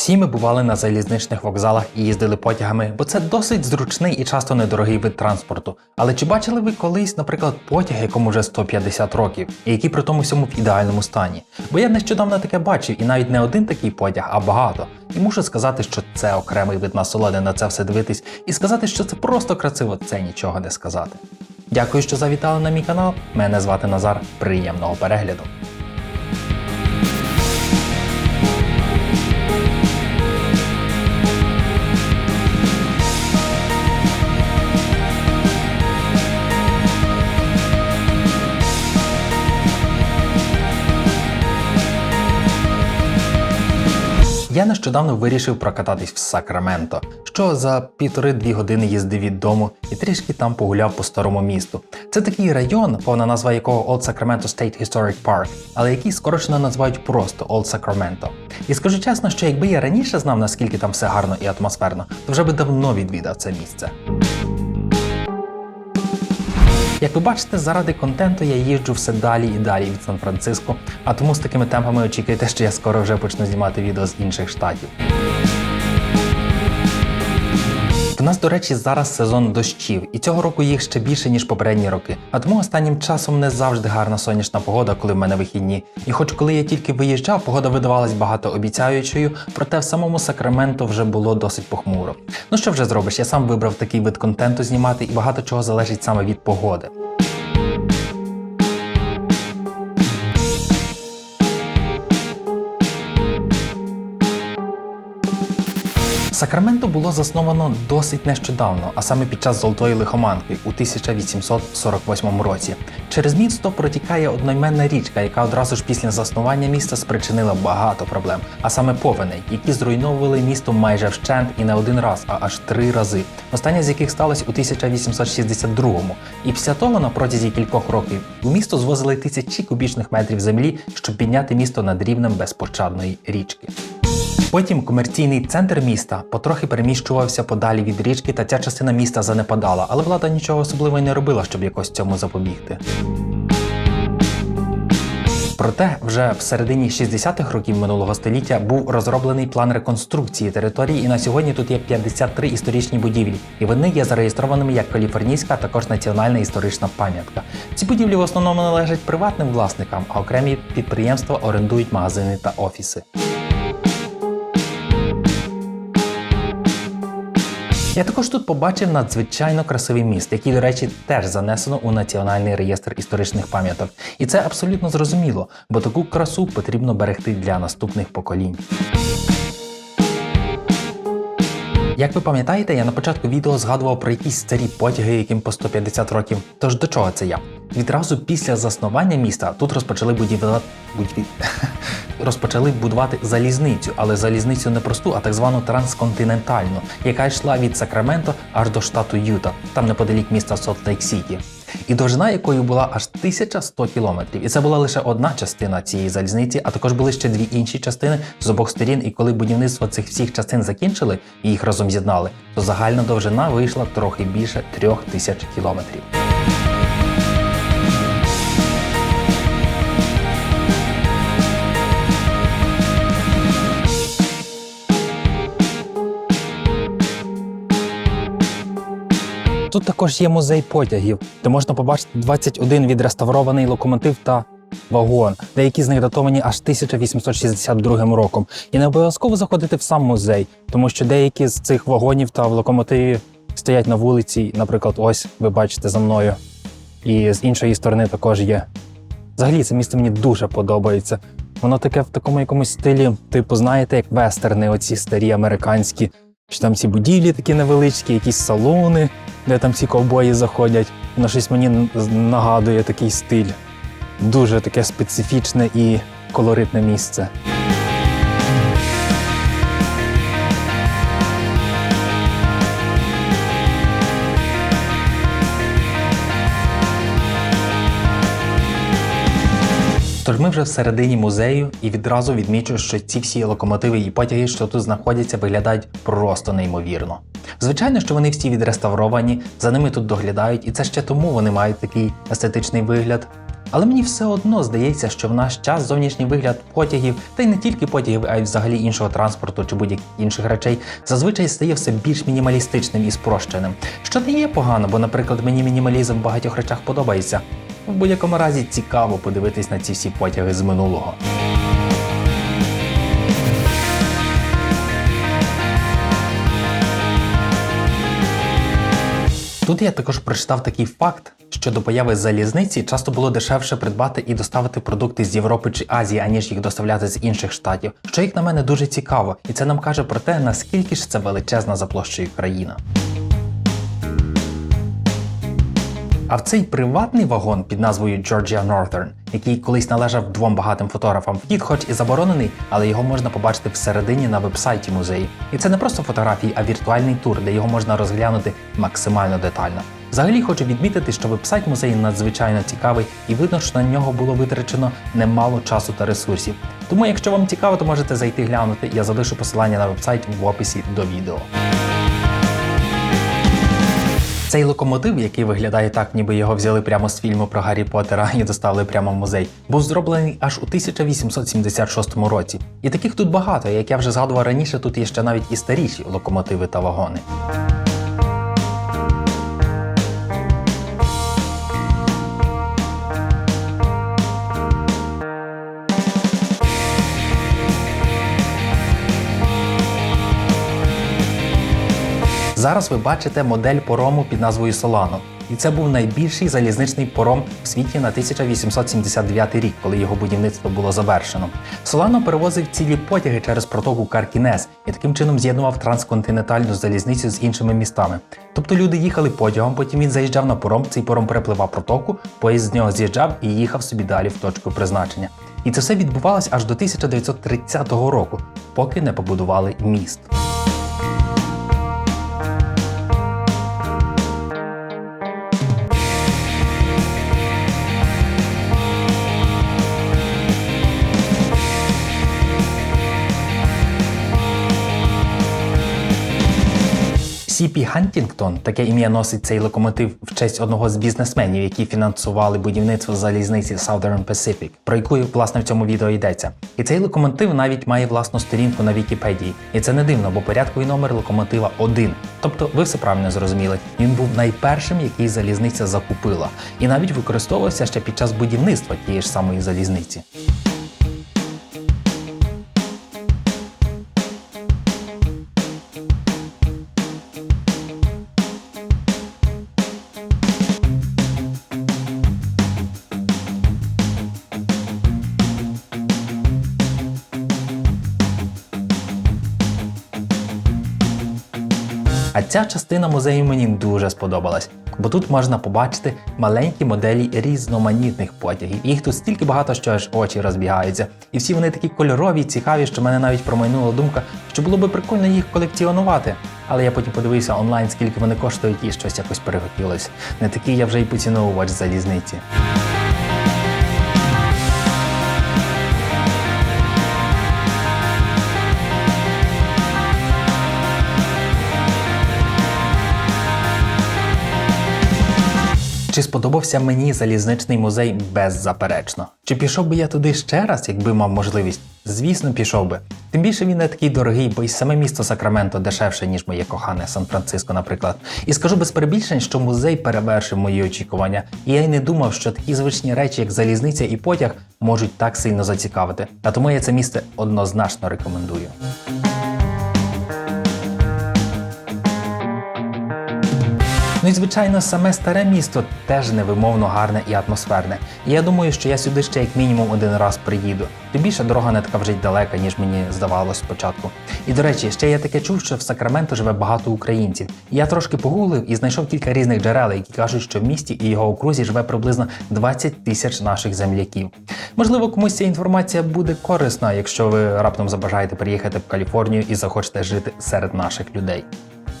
Всі ми бували на залізничних вокзалах і їздили потягами, бо це досить зручний і часто недорогий вид транспорту. Але чи бачили ви колись, наприклад, потяг, якому вже 150 років, і який при тому всьому в ідеальному стані? Бо я нещодавно таке бачив, і навіть не один такий потяг, а багато. І мушу сказати, що це окремий вид насолоди на це все дивитись, і сказати, що це просто красиво, це нічого не сказати. Дякую, що завітали на мій канал. Мене звати Назар. Приємного перегляду. Я нещодавно вирішив прокататись в Сакраменто, що за півтори-дві години їзди від дому і трішки там погуляв по старому місту. Це такий район, повна назва якого Old Sacramento State Historic Park, але який скорочено називають просто Old Sacramento. І скажу чесно, що якби я раніше знав, наскільки там все гарно і атмосферно, то вже би давно відвідав це місце. Як ви бачите, заради контенту я їжджу все далі і далі від Сан-Франциско, а тому з такими темпами очікуйте, що я скоро вже почну знімати відео з інших штатів. У нас, до речі, зараз сезон дощів, і цього року їх ще більше, ніж попередні роки. А тому останнім часом не завжди гарна сонячна погода, коли в мене вихідні. І хоч коли я тільки виїжджав, погода видавалась багатообіцяючою, проте в самому Сакраменто вже було досить похмуро. Ну що вже зробиш? Я сам вибрав такий вид контенту знімати, і багато чого залежить саме від погоди. Сакраменто було засновано досить нещодавно, а саме під час Золотої лихоманки у 1848 році. Через місто протікає одноіменна річка, яка одразу ж після заснування міста спричинила багато проблем, а саме повеней, які зруйновували місто майже вщент і не один раз, а аж три рази. Остання з яких сталося у 1862-му. І після того, на протязі кількох років, у місто звозили тисячі кубічних метрів землі, щоб підняти місто над рівнем безпощадної річки. Потім комерційний центр міста потрохи переміщувався подалі від річки, та ця частина міста занепадала, але влада нічого особливого не робила, щоб якось цьому запобігти. Проте вже в середині 60-х років минулого століття був розроблений план реконструкції території, і на сьогодні тут є 53 історичні будівлі, і вони є зареєстрованими як каліфорнійська, а також національна історична пам'ятка. Ці будівлі в основному належать приватним власникам, а окремі підприємства орендують магазини та офіси. Я також тут побачив надзвичайно красивий міст, який, до речі, теж занесено у Національний реєстр історичних пам'яток. І це абсолютно зрозуміло, бо таку красу потрібно берегти для наступних поколінь. Як ви пам'ятаєте, я на початку відео згадував про якісь старі потяги, яким по 150 років. Тож до чого це я? Відразу після заснування міста тут розпочали будівля... будівлі... розпочали будувати залізницю, але залізницю не просту, а так звану трансконтинентальну, яка йшла від Сакраменто аж до штату Юта, там неподалік міста Солт-Лейк Сіті. І довжина якої була аж 1100 кілометрів. І це була лише одна частина цієї залізниці, а також були ще дві інші частини з обох сторін. І коли будівництво цих всіх частин закінчили і їх разом з'єднали, то загальна довжина вийшла трохи більше трьох тисяч кілометрів. Тут також є музей потягів, де можна побачити 21 відреставрований локомотив та вагон. Деякі з них датовані аж 1862 роком. І не обов'язково заходити в сам музей, тому що деякі з цих вагонів та локомотивів стоять на вулиці. Наприклад, ось ви бачите за мною. І з іншої сторони також є. Взагалі, це місто мені дуже подобається. Воно таке в такому якомусь стилі, типу, знаєте, як вестерни, оці старі американські. Що там ці будівлі такі невеличкі, якісь салони, де там ці ковбої заходять. Воно щось мені нагадує такий стиль. Дуже таке специфічне і колоритне місце. Тож ми вже всередині музею і відразу відмічу, що ці всі локомотиви і потяги, що тут знаходяться, виглядають просто неймовірно. Звичайно, що вони всі відреставровані, за ними тут доглядають, і це ще тому вони мають такий естетичний вигляд. Але мені все одно здається, що в наш час зовнішній вигляд потягів, та й не тільки потягів, а й взагалі іншого транспорту чи будь-яких інших речей, зазвичай стає все більш мінімалістичним і спрощеним. Що не є погано, бо, наприклад, мені мінімалізм в багатьох речах подобається. В будь-якому разі цікаво подивитись на ці всі потяги з минулого. Тут я також прочитав такий факт, що до появи залізниці часто було дешевше придбати і доставити продукти з Європи чи Азії, аніж їх доставляти з інших штатів, що як на мене дуже цікаво, і це нам каже про те, наскільки ж це величезна за площею країна. А в цей приватний вагон під назвою Georgia Northern, який колись належав двом багатим фотографам, вхід хоч і заборонений, але його можна побачити всередині на вебсайті музею. І це не просто фотографії, а віртуальний тур, де його можна розглянути максимально детально. Взагалі хочу відмітити, що вебсайт музею надзвичайно цікавий і видно, що на нього було витрачено немало часу та ресурсів. Тому, якщо вам цікаво, то можете зайти глянути. Я залишу посилання на вебсайт в описі до відео. Цей локомотив, який виглядає так, ніби його взяли прямо з фільму про Гаррі Поттера і доставили прямо в музей, був зроблений аж у 1876 році. І таких тут багато, як я вже згадував раніше, тут є ще навіть і старіші локомотиви та вагони. Зараз ви бачите модель порому під назвою Solano. І це був найбільший залізничний пором в світі на 1879 рік, коли його будівництво було завершено. Солано перевозив цілі потяги через протоку Каркінес і таким чином з'єднував трансконтинентальну залізницю з іншими містами. Тобто люди їхали потягом, потім він заїжджав на пором, цей пором перепливав протоку, поїзд з нього з'їжджав і їхав собі далі в точку призначення. І це все відбувалось аж до 1930 року, поки не побудували міст. Сіпі Хантінгтон, таке ім'я носить цей локомотив в честь одного з бізнесменів, які фінансували будівництво залізниці Southern Pacific, про яку власне в цьому відео йдеться. І цей локомотив навіть має власну сторінку на Вікіпедії. І це не дивно, бо порядковий номер локомотива один. Тобто, ви все правильно зрозуміли. Він був найпершим, який залізниця закупила, і навіть використовувався ще під час будівництва тієї ж самої залізниці. А ця частина музею мені дуже сподобалась, бо тут можна побачити маленькі моделі різноманітних потягів. Їх тут стільки багато, що аж очі розбігаються. І всі вони такі кольорові, цікаві, що мене навіть промайнула думка, що було би прикольно їх колекціонувати. Але я потім подивився онлайн, скільки вони коштують, і щось якось перехотілось. Не такий я вже й поціновувач залізниці. Чи сподобався мені залізничний музей беззаперечно? Чи пішов би я туди ще раз, якби мав можливість? Звісно, пішов би. Тим більше він не такий дорогий, бо й саме місто Сакраменто дешевше, ніж моє кохане Сан-Франциско, наприклад. І скажу без перебільшень, що музей перевершив мої очікування, і я й не думав, що такі звичні речі, як залізниця і потяг, можуть так сильно зацікавити. А тому я це місце однозначно рекомендую. Ну і звичайно, саме старе місто теж невимовно гарне і атмосферне. І я думаю, що я сюди ще як мінімум один раз приїду. Тим більше дорога не така вже й далека, ніж мені здавалось спочатку. І до речі, ще я таке чув, що в Сакраменто живе багато українців. Я трошки погуглив і знайшов кілька різних джерел, які кажуть, що в місті і його окрузі живе приблизно 20 тисяч наших земляків. Можливо, комусь ця інформація буде корисна, якщо ви раптом забажаєте приїхати в Каліфорнію і захочете жити серед наших людей.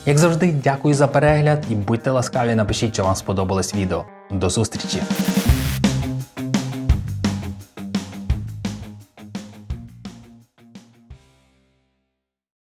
Як завжди, дякую за перегляд і будьте ласкаві, напишіть, чи вам сподобалось відео. До зустрічі!